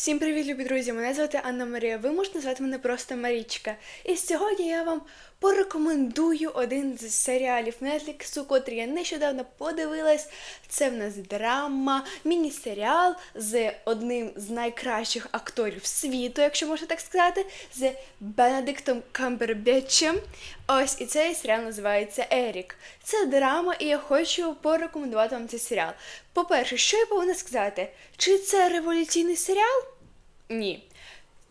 Всім привіт, любі друзі! Мене звати Анна Марія. Ви можете звати мене просто Марічка. І сьогодні я вам порекомендую один з серіалів Netflix, котрий я нещодавно подивилась. Це в нас драма, міні-серіал з одним з найкращих акторів світу, якщо можна так сказати, з Бенедиктом Камбербетчем. Ось і цей серіал називається Ерік. Це драма, і я хочу порекомендувати вам цей серіал. По-перше, що я повинна сказати? Чи це революційний серіал? Ні.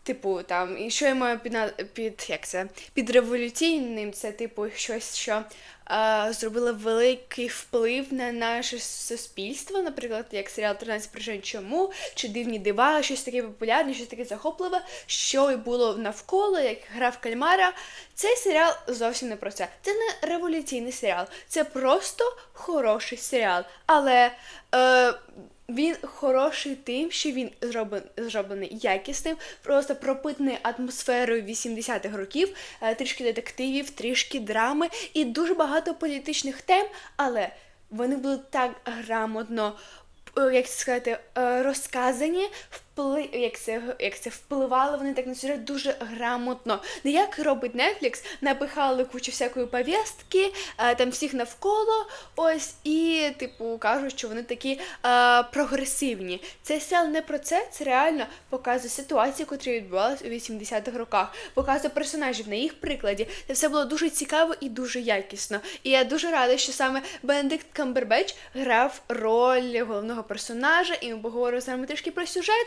Типу, там, і що я маю під, під як це? Під революційним, це типу щось, що е, зробило великий вплив на наше суспільство, наприклад, як серіал «13 причин чому, чи дивні дива, щось таке популярне, щось таке захопливе, що й було навколо, як гра в кальмара. Цей серіал зовсім не про це. Це не революційний серіал, це просто хороший серіал. Але е, він хороший тим, що він зроблений, зроблений якісним, просто пропитаний атмосферою 80-х років, е, трішки детективів, трішки драми і дуже багато політичних тем, але вони були так грамотно. е, Як це сказати, розказані розказані, впли... як, це, як це впливали вони так на сюжет дуже грамотно. Не як робить Netflix, напихали кучу всякої повістки, е, там всіх навколо, ось, і, типу, кажуть, що вони такі е, прогресивні. Цей серіал не про це, це реально показує ситуації, котрі відбувалися у 80-х роках, показує персонажів на їх прикладі. Це все було дуже цікаво і дуже якісно. І я дуже рада, що саме Бенедикт Камбербеч грав роль головного персонажа, і ми поговоримо саме трішки про сюжет.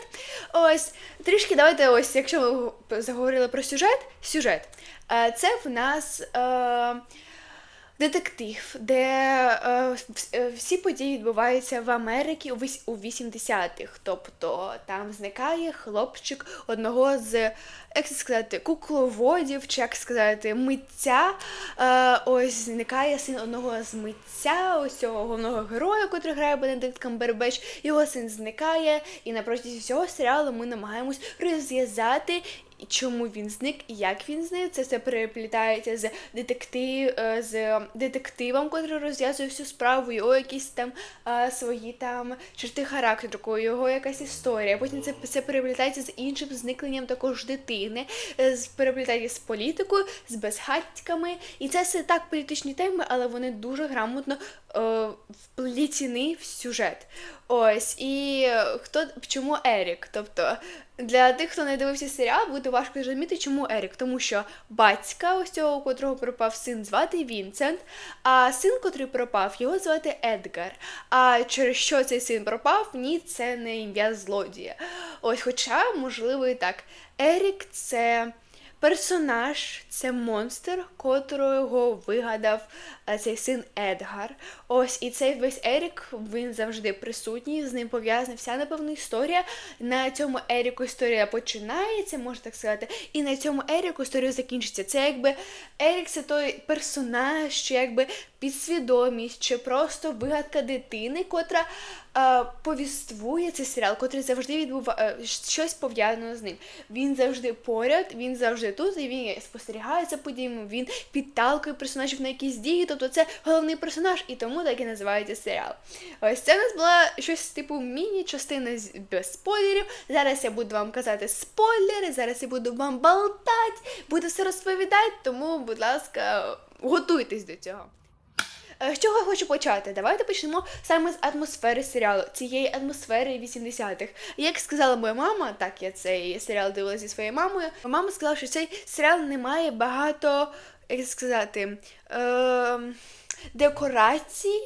Ось трішки давайте, ось, якщо ми заговорили про сюжет, сюжет. Е, Це в нас. Е, Детектив, де е, е, всі події відбуваються в Америці у 80-х. Тобто там зникає хлопчик одного з, як це сказати, кукловодів, чи як сказати, митця. Е, ось зникає син одного з митця, ось цього головного героя, котрий грає Бенедикт Камбербеч. Його син зникає, і на протязі всього серіалу ми намагаємось розв'язати чому він зник і як він зник. Це все переплітається з детектив, е, з детективом, котрий розв'язує всю справу, його якісь там е, свої там черти характеру, його якась історія. Потім це все переплітається з іншим зникненням також дитини, е, переплітається з політикою, з безхатьками. І це все так політичні теми, але вони дуже грамотно вплітені в сюжет. Ось і хто чому Ерік? Тобто для тих, хто не дивився серіал, буде важко зрозуміти, чому Ерік. Тому що батька, ось цього, у котрого пропав син, звати Вінсент, а син, котрий пропав, його звати Едгар. А через що цей син пропав? Ні, це не ім'я злодія. Ось, хоча, можливо, і так. Ерік це. Персонаж це монстр, котрого вигадав цей син Едгар. Ось і цей весь Ерік він завжди присутній, з ним пов'язана вся напевно історія. На цьому Еріку історія починається, можна так сказати, і на цьому Еріку історія закінчиться. Це якби Ерік це той персонаж, чи якби підсвідомість, чи просто вигадка дитини, котра е, повіствує цей серіал, котрий завжди відбуває щось пов'язане з ним. Він завжди поряд, він завжди тут, і він спостерігає за подіями, він підталкує персонажів на якісь дії. Тобто це головний персонаж, і тому так і називається серіал. Ось це в нас була щось типу міні-частина з- без спойлерів. Зараз я буду вам казати спойлери, зараз я буду вам болтати, буду все розповідати, тому, будь ласка, готуйтесь до цього. Е, З чого я хочу почати? Давайте почнемо саме з атмосфери серіалу, цієї атмосфери 80-х. Як сказала моя мама, так я цей серіал дивилася зі своєю мамою. Мама сказала, що цей серіал не має багато, як сказати, е, декорацій.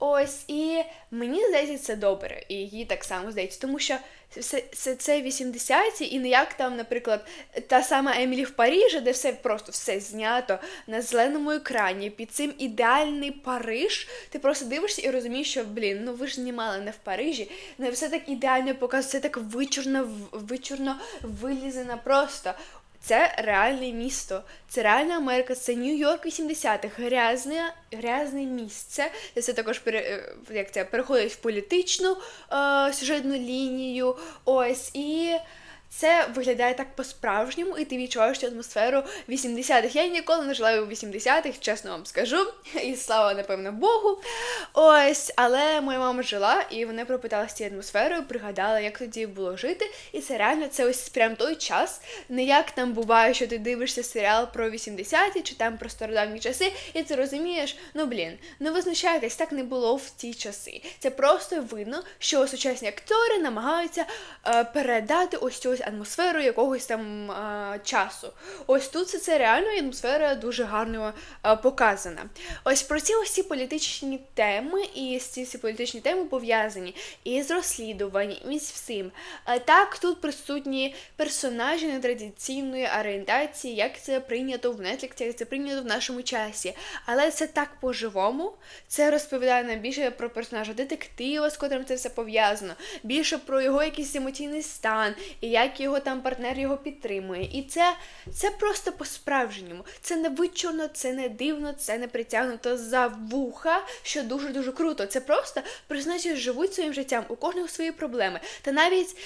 Ось, і мені здається, це добре, і їй так само здається, тому що це, це, це 80-ті, і не як там, наприклад, та сама Емілі в Парижі, де все просто все знято на зеленому екрані, під цим ідеальний Париж. Ти просто дивишся і розумієш, що блін, ну ви ж знімали не в Парижі, не все так ідеально показує, все так вичурно, вичурно вилізано просто. Це реальне місто, це реальна Америка, це Нью-Йорк 80-х, грязне, грязне місце. Це також е, як це, переходить в політичну е, сюжетну лінію. Ось і це виглядає так по-справжньому, і ти відчуваєш атмосферу 80-х. Я ніколи не жила у 80-х, чесно вам скажу. І слава, напевно, Богу. Ось, але моя мама жила, і вони пропиталися цією атмосферою, пригадала, як тоді було жити. І це реально це ось прям той час. Не як там буває, що ти дивишся серіал про 80-ті чи там про стародавні часи, і ти розумієш, ну блін, не визначайтесь, так не було в ті часи. Це просто видно, що сучасні актори намагаються е, передати ось цю ось атмосферу якогось там е, часу. Ось тут це, це реально атмосфера дуже гарно е, показана. Ось про ці ось ці політичні теми, і ці всі політичні теми пов'язані і з розслідуванням, і з всім. Е, так, тут присутні персонажі нетрадиційної орієнтації, як це прийнято в Netflix, як це прийнято в нашому часі. Але це так по-живому. Це розповідає нам більше про персонажа детектива, з котрим це все пов'язано, більше про його якийсь емоційний стан, і як його там партнер його підтримує. І це, це просто по-справжньому. Це не вичурно, це не дивно, це не притягнуто за вуха, що дуже-дуже круто. Це просто персонажі живуть своїм життям, у кожного свої проблеми. Та навіть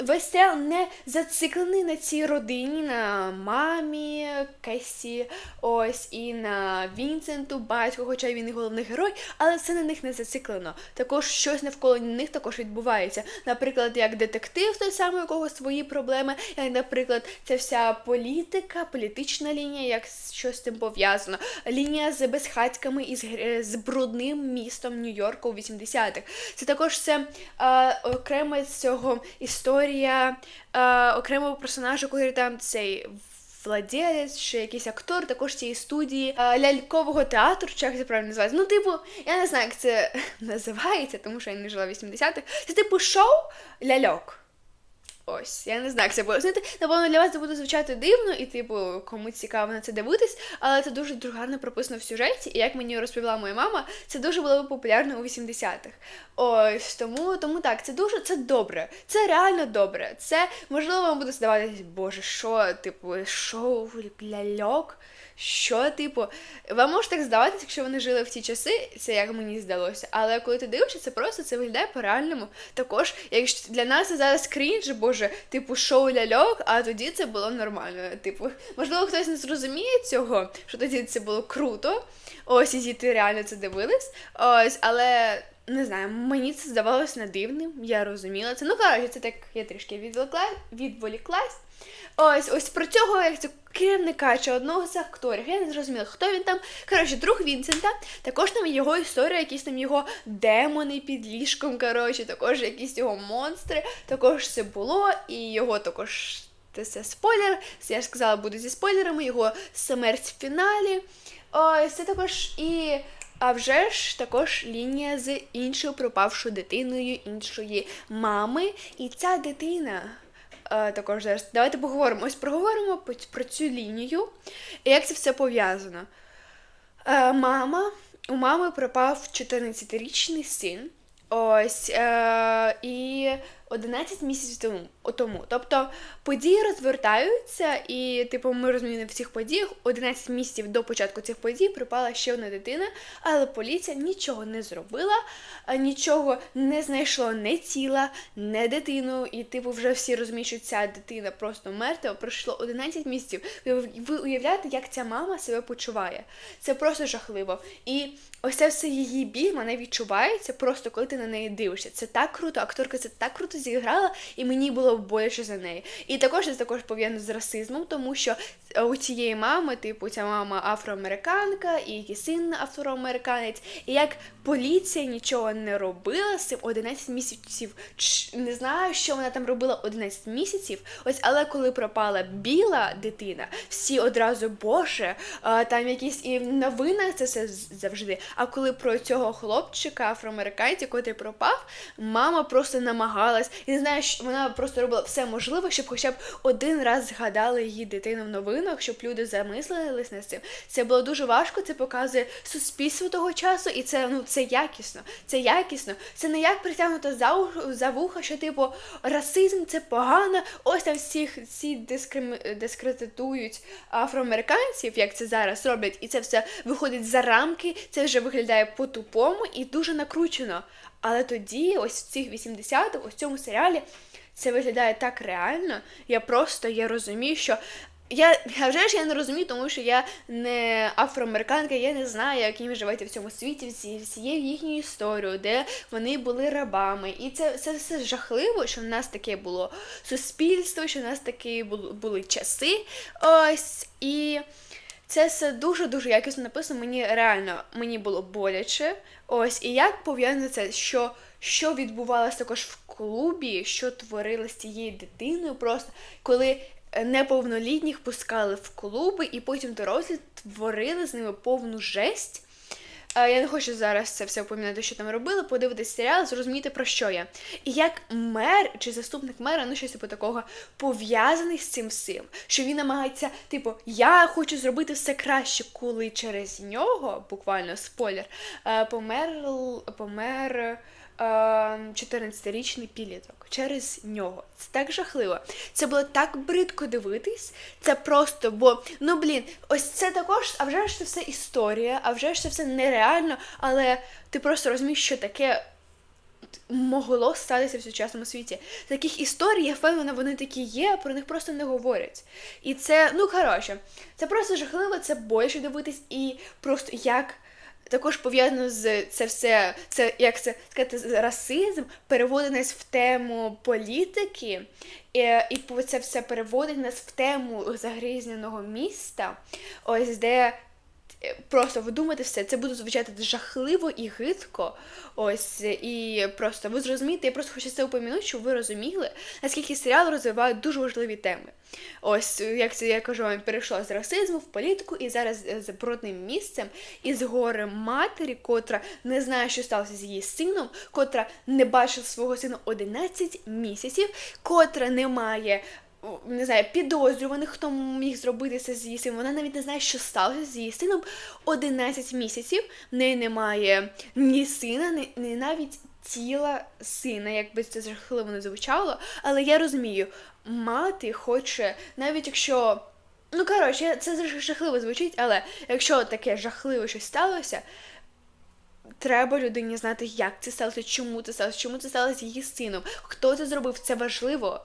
весь серіал не зациклений на цій родині, на мамі Кесі, ось і на Вінсенту, батько, хоча він і головний герой, але все на них не зациклено. Також щось навколо них також відбувається. Наприклад, як детектив, той самий, у кого свої проблеми, як, наприклад, ця вся політика, політична лінія, як щось з цим пов'язано. Лінія з безхатьками і з, з брудним містом Нью-Йорку у 80-х. Це також все е, окрема з цього історія е, окремого персонажа, який там цей. Владелець чи якийсь актор також цієї студії е, лялькового театру, чи як це правильно називається. Ну, типу, я не знаю, як це називається, тому що я не жила в 80-х. Це типу шоу ляльок. Ось, я не знаю, як це пояснити. Напевно, для вас це буде звучати дивно, і, типу, кому цікаво на це дивитись, але це дуже другарно гарно прописано в сюжеті, і як мені розповіла моя мама, це дуже було популярно у 80-х. Ось тому, тому так, це дуже це добре. Це реально добре. Це можливо вам буде здаватись, боже, що, типу, шоу ляльок. Що, типу, вам може так здаватися, якщо вони жили в ті часи, це як мені здалося. Але коли ти дивишся, це просто це виглядає по-реальному. Також, якщо для нас це зараз крінж, боже, типу, шоу ляльок, а тоді це було нормально. Типу, можливо, хтось не зрозуміє цього, що тоді це було круто. Ось і діти реально це дивились. Ось, але. Не знаю, мені це здавалося не дивним, я розуміла це. Ну, коротше, це так я трішки відволікла, відволіклась. Ось, ось про цього як це керівника чи одного з акторів. Я не зрозуміла, хто він там. Коротше, друг Вінсента, також там його історія, якісь там його демони під ліжком. Коротше, також якісь його монстри. Також це було, і його також. Це спойлер. Я ж сказала, буду зі спойлерами, його смерть в фіналі. Ось це також і. А вже ж також лінія з іншою пропавшою дитиною іншої мами. І ця дитина. е, також зараз давайте поговоримо. Ось проговоримо про цю лінію і як це все пов'язано. Е, мама, у мами пропав 14-річний син. Ось е, і 11 місяців тому, тому. Тобто події розвертаються, і, типу, ми розуміємо в цих подіях 11 місяців до початку цих подій пропала ще одна дитина, але поліція нічого не зробила, нічого не знайшло не тіла, не дитину. І, типу, вже всі розуміють, що ця дитина просто мертва. Пройшло 11 місяців. Ви, ви уявляєте, як ця мама себе почуває? Це просто жахливо. І ось це все її біль, вона відчувається просто коли ти на неї дивишся. Це так круто, акторка це так круто зіграла, і мені було боляче за неї. І також це також пов'язано з расизмом, тому що у цієї мами, типу, ця мама афроамериканка, і її син афроамериканець, і як поліція нічого не робила з цим 11 місяців. Не знаю, що вона там робила 11 місяців. Ось, але коли пропала біла дитина, всі одразу боже, там якісь і в новинах це все завжди. А коли про цього хлопчика, афроамериканця, котрий пропав, мама просто намагалась, і не знаю, що вона просто робила все можливе, щоб хоча б один раз згадали її дитину в новинах, щоб люди замислились над цим. Це було дуже важко, це показує суспільство того часу, і це ну це якісно. Це якісно. Це не як притягнуто за, ух- за вуха, що типу расизм це погано. Ось там всіх всі дискрим... дискредитують афроамериканців, як це зараз роблять, і це все виходить за рамки. Це вже виглядає по-тупому і дуже накручено. Але тоді, ось в цих 80-х, ось в цьому серіалі, це виглядає так реально. Я просто я розумію, що. Я, вже ж я не розумію, тому що я не афроамериканка, я не знаю, як їм живеться в цьому світі, всі всією їхню історію, де вони були рабами. І це це все жахливо, що в нас таке було суспільство, що в нас такі були, були часи. Ось і. Це все дуже-дуже якісно написано. Мені реально мені було боляче. Ось, і як пов'язано це, що що відбувалося також в клубі, що творилось цією дитиною, просто коли неповнолітніх пускали в клуби, і потім дорослі творили з ними повну жесть. Я не хочу зараз це все опомінати, що там робили, подивитися серіал, зрозуміти, про що я. І як мер чи заступник мера, ну щось типу такого, пов'язаний з цим всім, що він намагається, типу, я хочу зробити все краще, коли через нього, буквально спойлер, помер помер. 14-річний ем, підліток через нього. Це так жахливо. Це було так бридко дивитись. Це просто, бо, ну блін, ось це також, а вже ж це все історія, а вже ж це все нереально, але ти просто розумієш, що таке. Могло статися в сучасному світі. Таких історій, я впевнена, вони такі є, про них просто не говорять. І це, ну коротше, це просто жахливо, це боляче дивитись, і просто як також пов'язано з це все, це як це сказати, расизм, переводить нас в тему політики, і і це все переводить нас в тему загрізненого міста, ось де Просто видумати все, це буде звучати жахливо і гидко. Ось, і просто ви зрозумієте, я просто хочу це упомянути, щоб ви розуміли, наскільки серіал розвиває дуже важливі теми. Ось, як це я кажу, вам перейшло з расизму в політику, і зараз з брудним місцем, і з горем матері, котра не знає, що сталося з її сином, котра не бачила свого сина 11 місяців, котра не має не знаю, підозрюваних, хто міг зробити це з її сином. Вона навіть не знає, що сталося з її сином 11 місяців. В неї немає ні сина, ні, ні навіть тіла сина, якби це жахливо не звучало. Але я розумію, мати хоче, навіть якщо. Ну, коротше, це жахливо звучить, але якщо таке жахливе щось сталося. Треба людині знати, як це сталося, чому це сталося, чому це сталося її сином, хто це зробив, це важливо.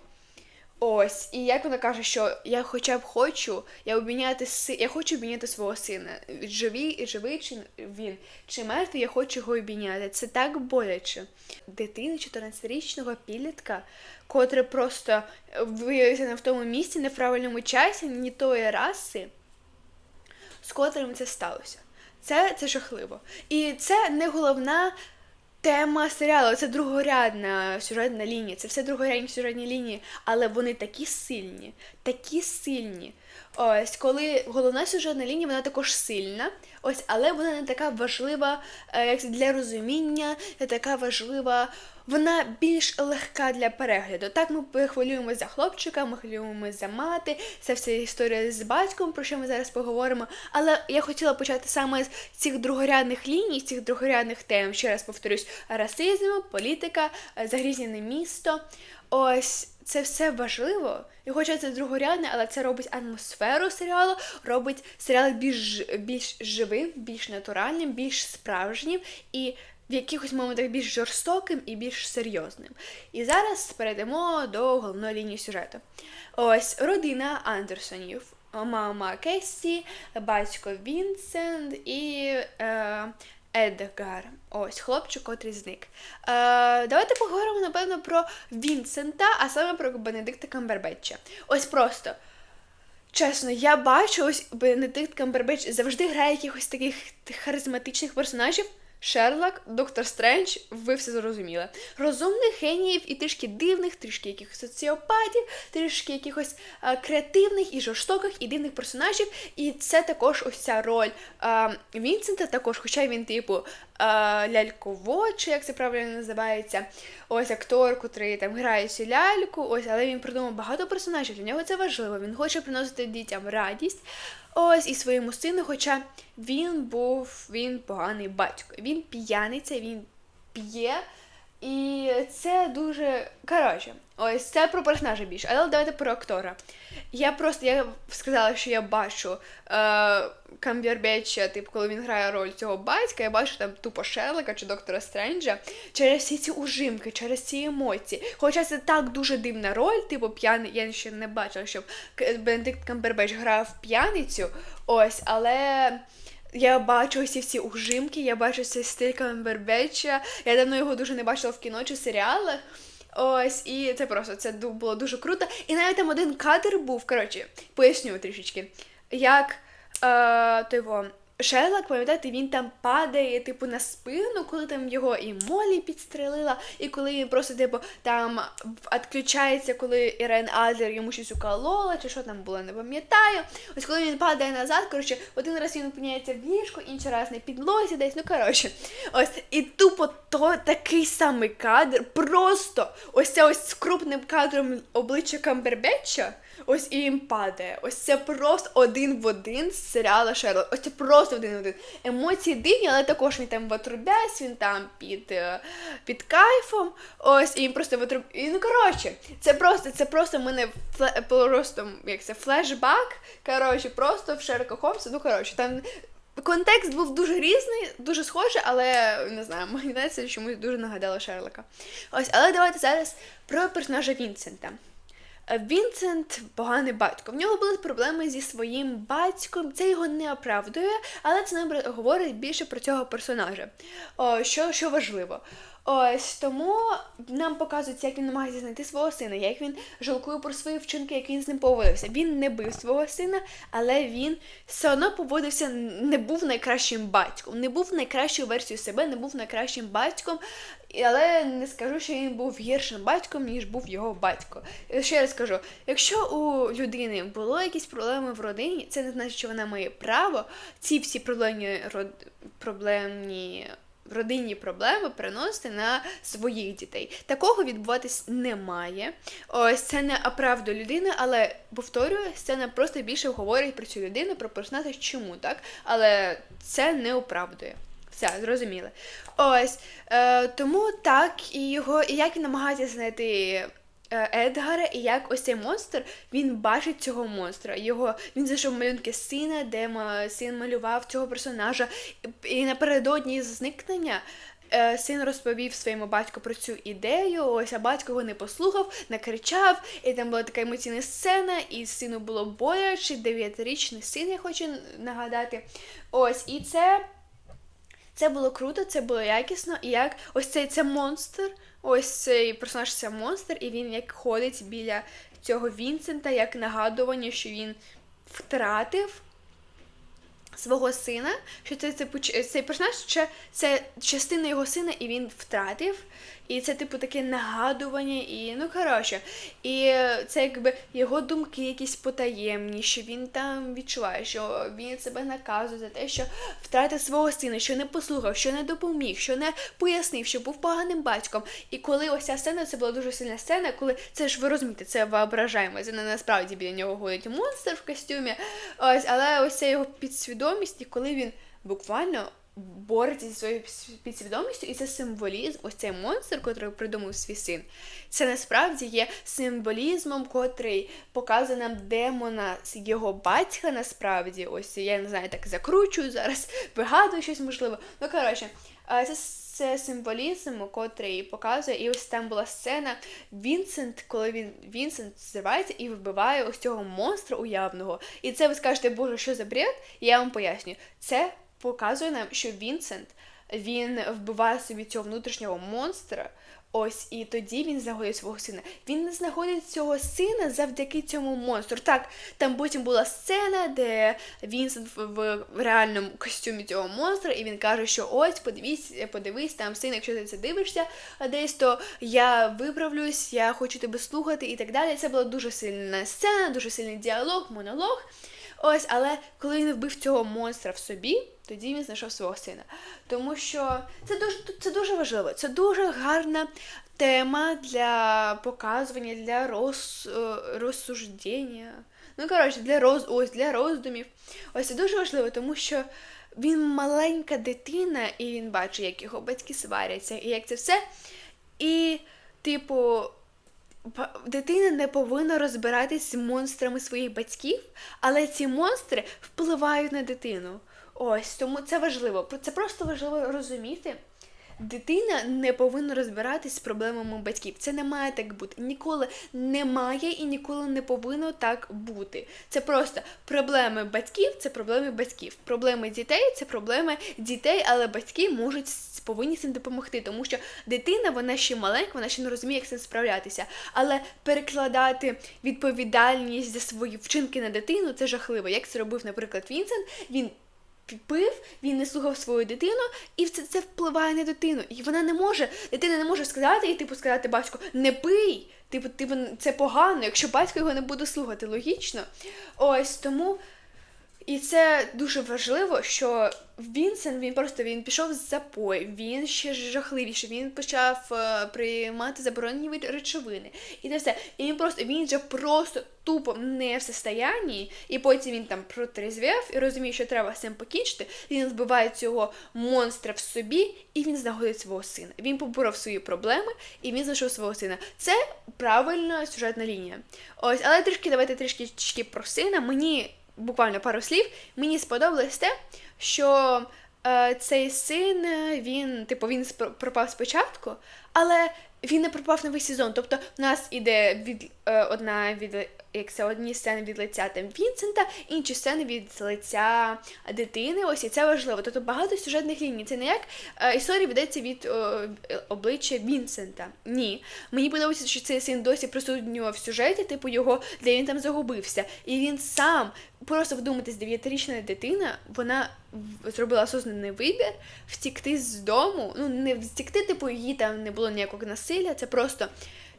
Ось, і як вона каже, що я хоча б хочу, я обміняти си, я хочу обміняти свого сина. Живий, живий чи він, чи мертвий, я хочу його обміняти. Це так боляче. Дитина 14-річного підлітка, котре просто виявився не в тому місці, не в правильному часі, ні тої раси, з котрим це сталося. Це це жахливо. І це не головна Тема серіалу це другорядна сюжетна лінія, це все другорядні сюжетні лінії, але вони такі сильні, такі сильні. Ось, коли головна сюжетна лінія, вона також сильна, ось, але вона не така важлива е, як для розуміння, не така важлива вона більш легка для перегляду. Так ми хвилюємося за хлопчика, ми хвилюємося за мати, це вся історія з батьком, про що ми зараз поговоримо. Але я хотіла почати саме з цих другорядних ліній, з цих другорядних тем. Ще раз повторюсь: расизм, політика, загрізнене місто. Ось це все важливо. І хоча це другорядне, але це робить атмосферу серіалу, робить серіал більш більш живим, більш натуральним, більш справжнім і в якихось моментах більш жорстоким і більш серйозним. І зараз перейдемо до головної лінії сюжету. Ось родина Андерсонів. Мама Кесті, батько Вінсент і е, Едгар. Ось хлопчик, котрий зник. Е, Давайте поговоримо, напевно, про Вінсента, а саме про Бенедикта Камбербетча. Ось просто. Чесно, я бачу, ось Бенедикт Камбербетч завжди грає якихось таких харизматичних персонажів. Шерлок, Доктор Стрендж, ви все зрозуміли. Розумних геніїв і трішки дивних, трішки якихось соціопатів, трішки якихось а, креативних і жорстоких і дивних персонажів. І це також ось ця роль а, Вінсента, також, хоча він, типу, ляльковод, чи як це правильно називається. Ось актор, котрий там грає цю ляльку, ось, але він придумав багато персонажів. Для нього це важливо. Він хоче приносити дітям радість. Ось і своєму сину, хоча він був він поганий батько. Він п'яниця, він п'є І це дуже. Коротше, ось це про персонажа більше, але давайте про актора. Я просто я сказала, що я бачу е, Камбербеча, типу, коли він грає роль цього батька, я бачу там тупо Шерлока чи доктора Стренджа через всі ці ужимки, через ці емоції. Хоча це так дуже дивна роль, типу п'яний, я ще не бачила, щоб Бенедикт Камбербеч грав п'яницю. Ось, але. Я бачу ці всі ужимки, я бачу цей стиль Камбербеча. Я давно його дуже не бачила в кіно чи серіалах. Ось, і це просто це було дуже круто. І навіть там один кадр був, коротше, поясню трішечки. Як е, той Шерлок, пам'ятаєте, він там падає, типу, на спину, коли там його і Молі підстрелила, і коли він просто, типу, там відключається, коли Ірен Адлер йому щось уколола, чи що там було, не пам'ятаю. Ось коли він падає назад, коротше, один раз він опиняється в ліжку, інший раз на підлозі десь, ну коротше. Ось, і тупо то такий самий кадр, просто ось це ось з крупним кадром обличчя Камбербетча, ось і він падає. Ось це просто один в один з серіалу Шерлок. Ось це просто один один. Емоції дивні, але також він там в отрубясь, він там під, е, під кайфом. Ось, і він просто в отруб... І, ну коротше, це просто, це просто мене фле... просто, як це, флешбак. Коротше, просто в Шерлока Холмса, ну коротше, там. Контекст був дуже різний, дуже схожий, але не знаю, мені здається, чомусь дуже нагадало Шерлока. Ось, але давайте зараз про персонажа Вінсента. Е, Вінсент поганий батько. В нього були проблеми зі своїм батьком. Це його не оправдує, але це нам говорить більше про цього персонажа. Що, що важливо. Ось тому нам показують, як він намагається знайти свого сина, як він жалкує про свої вчинки, як він з ним поводився. Він не бив свого сина, але він все одно поводився, не був найкращим батьком, не був найкращою версією себе, не був найкращим батьком. Але не скажу, що він був гіршим батьком, ніж був його батько. Ще раз скажу: якщо у людини було якісь проблеми в родині, це не значить, що вона має право ці всі проблемні проблемні родинні проблеми переносити на своїх дітей. Такого відбуватись не має. Ось це не оправдує людини, але повторюю, сцена просто більше говорить про цю людину, про персонажа, чому так, але це не оправдує. Все, зрозуміли. Ось е, тому так і його, і як він намагається знайти Едгара, і як ось цей монстр він бачить цього монстра. Його він знайшов малюнки сина, де син малював цього персонажа. І, і напередодні зникнення. е, Син розповів своєму батьку про цю ідею, ось а батько його не послухав, накричав, і там була така емоційна сцена, і сину було боляче, дев'ятирічний син, я хочу нагадати. Ось, і це це було круто, це було якісно, і як ось цей це монстр, ось цей персонаж це монстр, і він як ходить біля цього Вінсента, як нагадування, що він втратив свого сина, що це це ч- цей персонаж це, це частина його сина, і він втратив. І це, типу, таке нагадування, і ну коротше, і це якби його думки якісь потаємні, що він там відчуває, що він себе наказує за те, що втратив свого сина, що не послухав, що не допоміг, що не пояснив, що був поганим батьком. І коли ось ця сцена, це була дуже сильна сцена, коли це ж ви розумієте, це воображаємо, це не насправді біля нього ходить монстр в костюмі. Ось, але ось це його підсвідомість, і коли він буквально бореться зі своєю підсвідомістю, і це символізм, ось цей монстр, котрий придумав свій син. Це насправді є символізмом, котрий показує нам демона його батька. Насправді, ось я не знаю, так закручую зараз, вигадую щось можливо. Ну коротше, це. Це символізм, котрий показує, і ось там була сцена Вінсент, коли він Вінсент зривається і вбиває ось цього монстра уявного. І це ви скажете, боже, що за бред? Я вам поясню. Це показує нам, що Вінсент він вбиває собі цього внутрішнього монстра. Ось і тоді він знаходить свого сина. Він не знаходить цього сина завдяки цьому монстру. Так, там потім була сцена, де Вінсент в, реальному костюмі цього монстра, і він каже, що ось, подивись, подивись, там син, якщо ти це дивишся десь, то я виправлюсь, я хочу тебе слухати і так далі. Це була дуже сильна сцена, дуже сильний діалог, монолог. Ось, але коли він вбив цього монстра в собі, тоді він знайшов свого сина. Тому що це дуже, це дуже важливо, це дуже гарна тема для показування, для роз, е, розсуждення. Ну, коротше, для роз, ось, для роздумів. Ось це дуже важливо, тому що він маленька дитина, і він бачить, як його батьки сваряться, і як це все. І, типу, дитина не повинна розбиратись з монстрами своїх батьків, але ці монстри впливають на дитину. Ось тому це важливо. Це просто важливо розуміти. Дитина не повинна розбиратись з проблемами батьків. Це не має так бути. Ніколи не має і ніколи не повинно так бути. Це просто проблеми батьків, це проблеми батьків. Проблеми дітей це проблеми дітей, але батьки можуть повинні цим допомогти, тому що дитина вона ще маленька, вона ще не розуміє, як з цим справлятися. Але перекладати відповідальність за свої вчинки на дитину це жахливо. Як це робив, наприклад, Вінсент. Він пив, він не слухав свою дитину, і це, це впливає на дитину. І вона не може, дитина не може сказати і типу сказати батьку, не пий. Типу, типу, це погано, якщо батько його не буде слухати, логічно. Ось тому. І це дуже важливо, що Вінсен він просто він пішов з запой, він ще жахливіше, він почав е, приймати заборонені речовини. І це все. І він просто він же просто тупо не в состоянні, і потім він там протрезвів і розуміє, що треба з цим покінчити. Він збиває цього монстра в собі, і він знаходить свого сина. Він поборов свої проблеми, і він знайшов свого сина. Це правильна сюжетна лінія. Ось, але трішки давайте трішки про сина. Мені буквально пару слів. Мені сподобалось те, що е, цей син, е, він, типу, він пропав спочатку, але він не пропав весь сезон. Тобто, в нас іде від е, одна від як це одні сцени від лиця там Вінсента, інші сцени від лиця дитини. Ось і це важливо. Тобто багато сюжетних ліній. Це не як е, історія ведеться від е, обличчя Вінсента. Ні. Мені подобається, що цей син досі присутній в сюжеті, типу його, де він там загубився. І він сам, просто вдумайтесь, дев'ятирічна дитина, вона зробила осознаний вибір втікти з дому. Ну, не втікти, типу, її там не було ніякого насилля, це просто.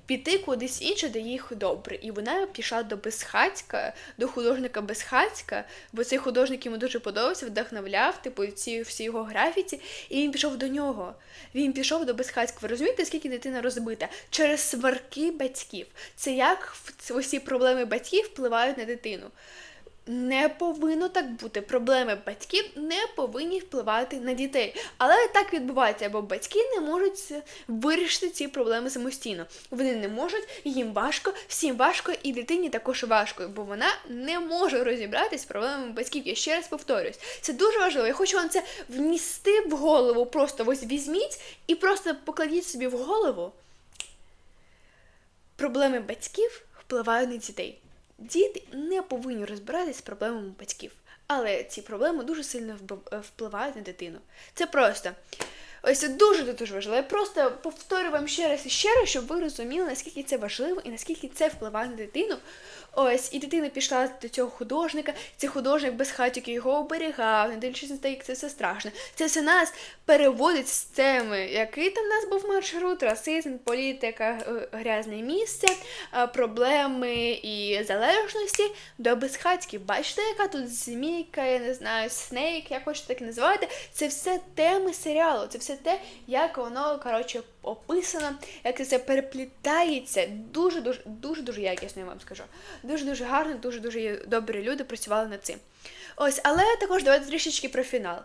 Піти кудись інше, де їх добре. І вона пішла до Безхатька, до художника Безхатька, бо цей художник йому дуже подобався, вдохновляв, типу, ці всі його графіті, і він пішов до нього. Він пішов до Безхатька. Ви розумієте, скільки дитина розбита? Через сварки батьків. Це як ці- проблеми батьків впливають на дитину. Не повинно так бути. Проблеми батьків не повинні впливати на дітей. Але так відбувається, бо батьки не можуть вирішити ці проблеми самостійно. Вони не можуть, їм важко, всім важко, і дитині також важко, бо вона не може розібратись з проблемами батьків. Я ще раз повторюсь. Це дуже важливо. Я хочу вам це внести в голову. Просто ось візьміть і просто покладіть собі в голову. Проблеми батьків впливають на дітей. Діти не повинні розбиратись з проблемами батьків, але ці проблеми дуже сильно е, впливають на дитину. Це просто. Ось це дуже дуже важливо. Я просто повторю вам ще раз і ще раз, щоб ви розуміли, наскільки це важливо і наскільки це впливає на дитину. Ось, і дитина пішла до цього художника, цей художник без хатіки його оберігав, не дивлячись на те, як це все страшно. Це все нас переводить з теми, який там в нас був маршрут, расизм, політика, е, грязне місце, е, проблеми і залежності до безхатьків. Бачите, яка тут змійка, я не знаю, снейк, як хочете так називати. Це все теми серіалу, це все те, як воно коротше описано, як це все переплітається. Дуже дуже дуже дуже якісно, я вам скажу. Дуже дуже гарно, дуже дуже добрі люди працювали над цим. Ось, але також давайте трішечки про фінал.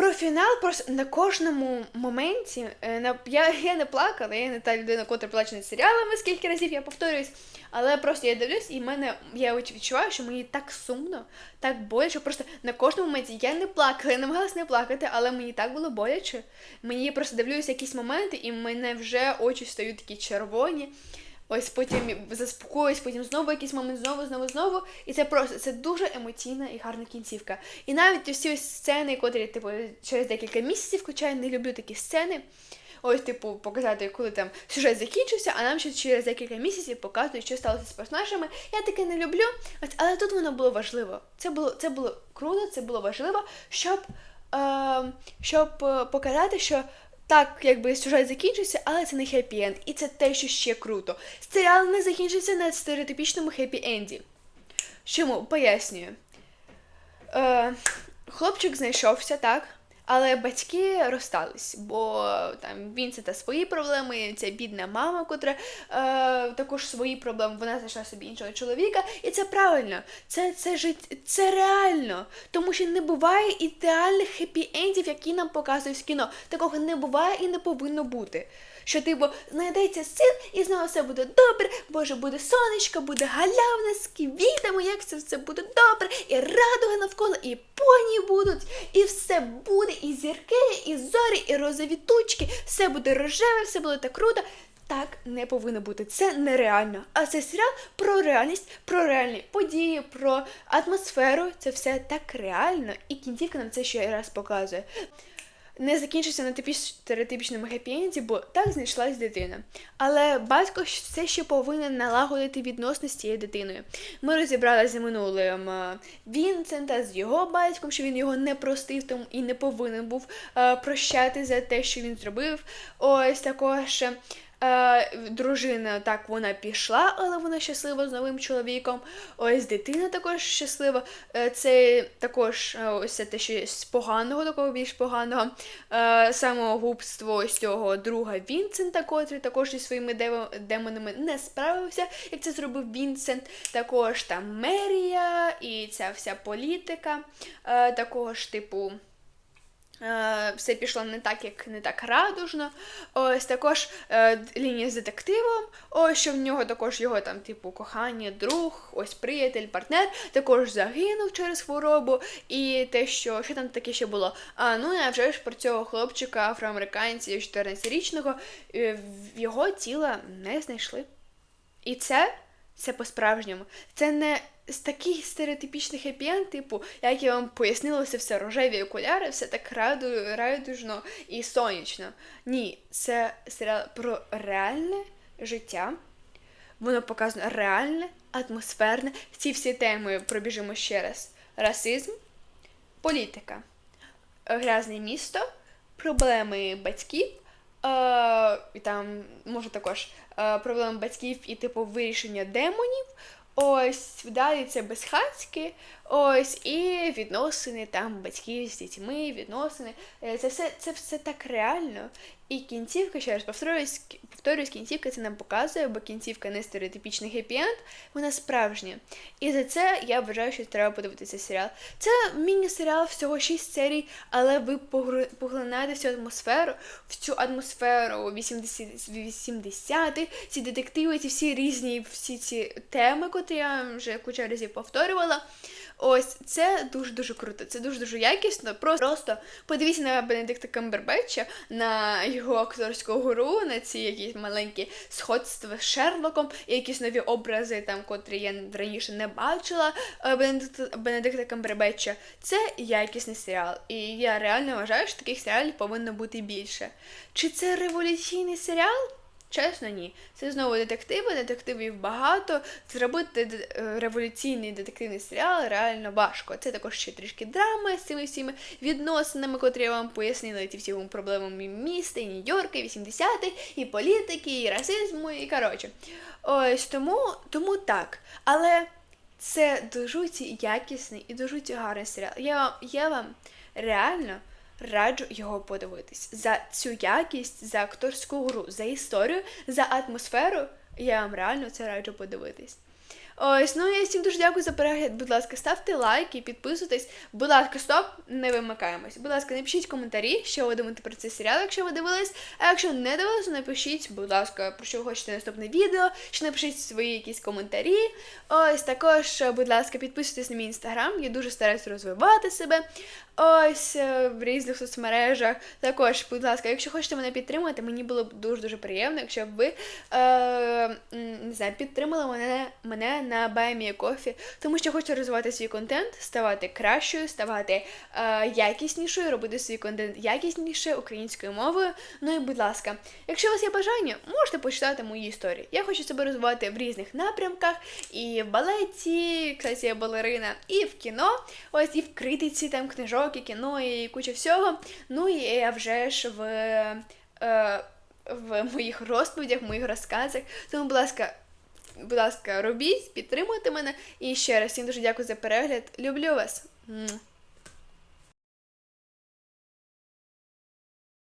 Про фінал просто на кожному моменті е, на я, я не плакала, я не та людина, котра плаче над серіалами, скільки разів я повторююсь. Але просто я дивлюсь, і мене я відчуваю, що мені так сумно, так боляче. Просто на кожному моменті я не плакала, я намагалась не плакати, але мені так було боляче. Мені просто дивлюсь якісь моменти, і в мене вже очі стають такі червоні. Ось потім заспокоюсь, потім знову якийсь момент, знову, знову, знову. І це просто це дуже емоційна і гарна кінцівка. І навіть всі ось сцени, котрі, типу, через декілька місяців, хоча я не люблю такі сцени. Ось, типу, показати, коли там сюжет закінчився, а нам ще через декілька місяців показують, що сталося з персонажами. Я таке не люблю, ось, але тут воно було важливо. Це було, це було круто, це було важливо, щоб, е, щоб показати, що так, якби сюжет закінчився, але це не хеппі-енд. І це те, що ще круто. Серіал не закінчився на стереотипічному хеппі-енді. Чому? Пояснюю. Е, хлопчик знайшовся, так. Але батьки розстались, бо там він це та свої проблеми, ця бідна мама, котра е, також свої проблеми, вона знайшла собі іншого чоловіка, і це правильно, це, це, жит... це реально. Тому що не буває ідеальних хеппі-ендів, які нам показують в кіно. Такого не буває і не повинно бути. Що типу знайдеться син і знову все буде добре, Боже, буде сонечко, буде галявина з квітами, як це все буде добре, і радуга навколо, і поні будуть, і все буде, і зірки, і зорі, і розові тучки, все буде рожеве, все буде так круто. Так не повинно бути. Це нереально. А це серіал про реальність, про реальні події, про атмосферу. Це все так реально, і кінцівка нам це ще раз показує. Не закінчився на типіч стереотипічному хеппі-енді, бо так знайшлась дитина. Але батько все ще повинен налагодити відносини з цією дитиною. Ми розібралися з минулим е, Вінсента з його батьком, що він його не простив тому і не повинен був е, прощати за те, що він зробив. Ось також. Е, дружина так вона пішла, але вона щаслива з новим чоловіком. Ось дитина також щаслива. Е, це також е, ось це те щось поганого, такого більш поганого. Е, самогубство ось цього друга Вінсента, котрий також зі своїми демонами не справився, як це зробив Вінсент. Також там мерія і ця вся політика. Е, також, типу. Е, все пішло не так, як не так радужно. Ось також е, лінія з детективом. Ось що в нього також його там, типу, кохання, друг, ось приятель, партнер, також загинув через хворобу. І те, що що там таке ще було. А ну а вже ж про цього хлопчика афроамериканця 14-річного е, його тіла не знайшли. І це, це по-справжньому. Це не з таких стереотипічних епієн, типу, як я вам пояснила, це все рожеві окуляри, все так раду, радужно і сонячно. Ні, це серіал про реальне життя. Воно показано реальне, атмосферне. Ці всі теми пробіжимо ще раз: расизм, політика, грязне місто, проблеми батьків. Е, і там може також е, проблеми батьків і типу вирішення демонів. Ось далі це безхатські, ось і відносини там батьків з дітьми, відносини. Е, Це все це все так реально. І кінцівка, ще раз повторюсь, повторюсь, кінцівка це нам показує, бо кінцівка не стереотипічний хеппі-енд, вона справжня. І за це я вважаю, що треба подивитися серіал. Це міні-серіал, всього 6 серій, але ви поглинаєте всю атмосферу, в цю атмосферу 80 80-х, ці детективи, ці всі різні всі ці теми, котрі я вже куча разів повторювала. Ось це дуже-дуже круто, це дуже-дуже якісно. Просто, просто подивіться на Бенедикта Камбербетча, на його акторську гру, на ці якісь маленькі сходства з Шерлоком, і якісь нові образи, там, котрі я раніше не бачила е, Бенедикта, Бенедикта Камбербетча. Це якісний серіал. І я реально вважаю, що таких серіалів повинно бути більше. Чи це революційний серіал? Чесно, ні. Це знову детективи, детективів багато. Зробити е, революційний детективний серіал реально важко. Це також ще трішки драми з цими всіми відносинами, котрі я вам пояснила, ці всі проблемами міста, і Нью-Йорка, і 80-х, і політики, і расизму, і коротше. Ось тому, тому так. Але це дуже якісний і дуже гарний серіал. Я, я вам реально раджу його подивитись. За цю якість, за акторську гру, за історію, за атмосферу. Я вам реально це раджу подивитись. Ось, ну я всім дуже дякую за перегляд. Будь ласка, ставте лайки, підписуйтесь. Будь ласка, стоп, не вимикаємось. Будь ласка, напишіть коментарі, що ви думаєте про цей серіал, якщо ви дивились. А якщо не дивились, напишіть, будь ласка, про що ви хочете наступне відео, чи напишіть свої якісь коментарі. Ось також, будь ласка, підписуйтесь на мій інстаграм. Я дуже стараюся розвивати себе. Ось е, в різних соцмережах. Також, будь ласка, якщо хочете мене підтримати, мені було б дуже дуже приємно, якщо б ви е, не знаю, підтримали мене, мене на BuyMeACoffee, тому що хочу розвивати свій контент, ставати кращою, ставати е, якіснішою, робити свій контент якісніше українською мовою. Ну і будь ласка, якщо у вас є бажання, можете почитати мої історії. Я хочу себе розвивати в різних напрямках, і в балеті, кстати, я балерина, і в кіно, ось і в критиці там книжок, і кіно, і куча всього. Ну і я вже ж в. Е, в моїх розповідях, в моїх розказах. Тому, будь ласка, будь ласка, робіть, підтримуйте мене. І ще раз всім дуже дякую за перегляд. Люблю вас.